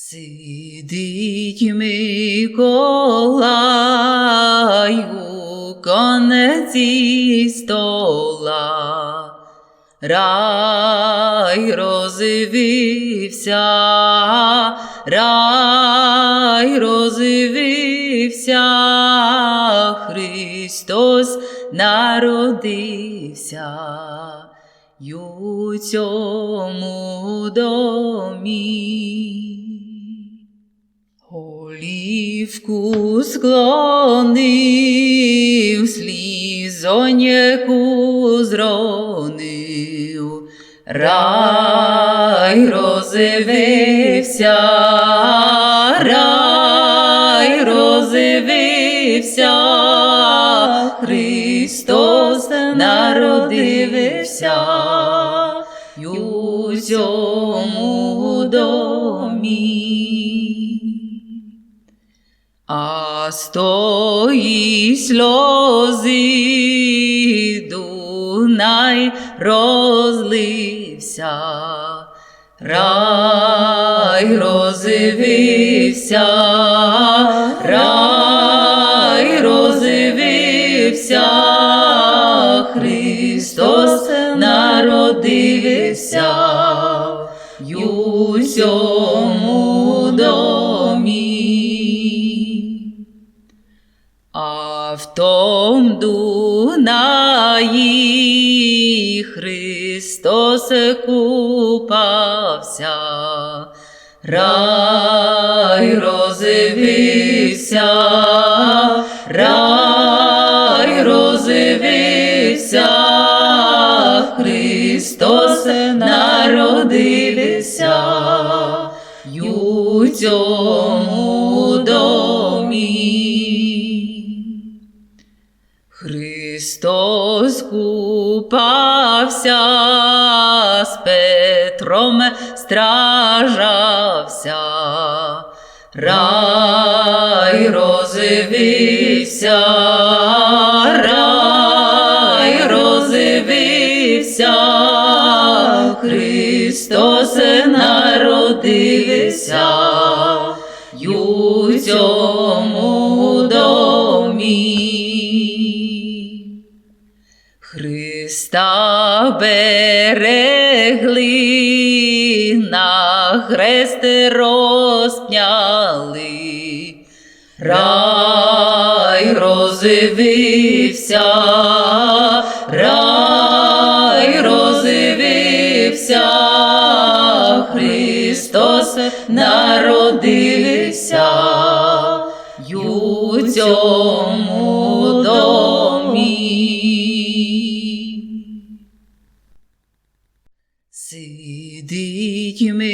Сидить Миколай у конеці стола, рай розвився, рай розвився, Христос народився й у цьому домі. Голівку склонив, слізоньку зронив, рай розвився, рай розвився, Христос народився у цьому домі. А з тої сльози Дунай розлився, рай розвився, рай розвився, Христос народився. Й в том Дунаї Христос купався, рай розвився, рай розвився, Христос народився. У цьому Христос купався, з Петром стражався, рай розвився, рай розвився, Христос народився. Й Христа берегли, на хрест розпняли, рай розвився, рай розвився, Христос народився. Цьому Сидить ми